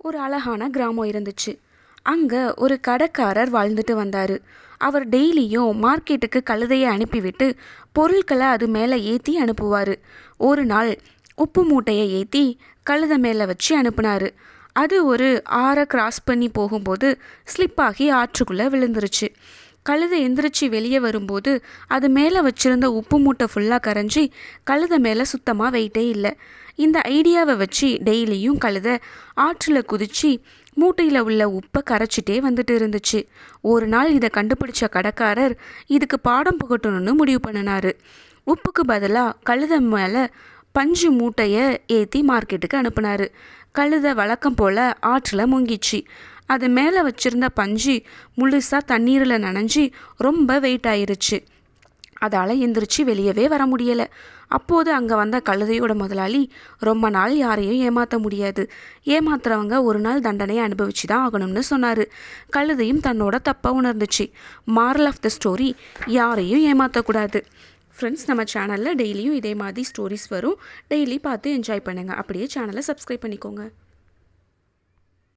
ஒரு அழகான கிராமம் இருந்துச்சு. அங்கே ஒரு கடைக்காரர் வாழ்ந்துட்டு வந்தார். அவர் டெய்லியும் மார்க்கெட்டுக்கு கழுதையை அனுப்பிவிட்டு பொருட்களை அது மேலே ஏற்றி அனுப்புவார். ஒரு நாள் உப்பு மூட்டையை ஏற்றி கழுதை மேலே வச்சு அனுப்புனார். அது ஒரு ஆறை கிராஸ் பண்ணி போகும்போது ஸ்லிப் ஆகி ஆற்றுக்குள்ளே விழுந்துருச்சு. கழுதை எந்திரிச்சு வெளியே வரும்போது அது மேலே வச்சிருந்த உப்பு மூட்டை ஃபுல்லாக கரைஞ்சி கழுதை மேலே சுத்தமாக வெயிட்டே இல்லை. இந்த ஐடியாவை வச்சு டெய்லியும் கழுதை ஆற்றில் குதிச்சு மூட்டையில் உள்ள உப்பை கரைச்சிட்டே வந்துட்டு இருந்துச்சு. ஒரு நாள் இதை கண்டுபிடிச்ச கடைக்காரர் இதுக்கு பாடம் புகட்டணும்னு முடிவு பண்ணினாரு. உப்புக்கு பதிலாக கழுதை மேலே பஞ்சு மூட்டையை ஏற்றி மார்க்கெட்டுக்கு அனுப்புனாரு. கழுதை வழக்கம் போல் ஆற்றில் முங்கிச்சு. அது மேலே வச்சிருந்த பஞ்சு முழுசாக தண்ணீரில் நனைஞ்சி ரொம்ப வெயிட் ஆயிருச்சு. அதால் எந்திரிச்சு வெளியவே வர முடியலை. அப்போது அங்கே வந்த கழுதையோட முதலாளி ரொம்ப நாள் யாரையும் ஏமாற்ற முடியாது. ஏமாத்துறவங்க ஒரு நாள் தண்டனையை அனுபவிச்சு தான் ஆகணும்னு சொன்னார். கழுதையும் தன்னோட தப்பாக உணர்ந்துச்சு. மாரல் ஆஃப் த ஸ்டோரி யாரையும் ஏமாற்றக்கூடாது ஃப்ரெண்ட்ஸ் நம்ம சேனலில் டெய்லியும் இதே மாதிரி ஸ்டோரிஸ் வரும். டெய்லி பார்த்து என்ஜாய் பண்ணுங்கள் அப்படியே சேனலை சப்ஸ்கிரைப் பண்ணிக்கோங்க.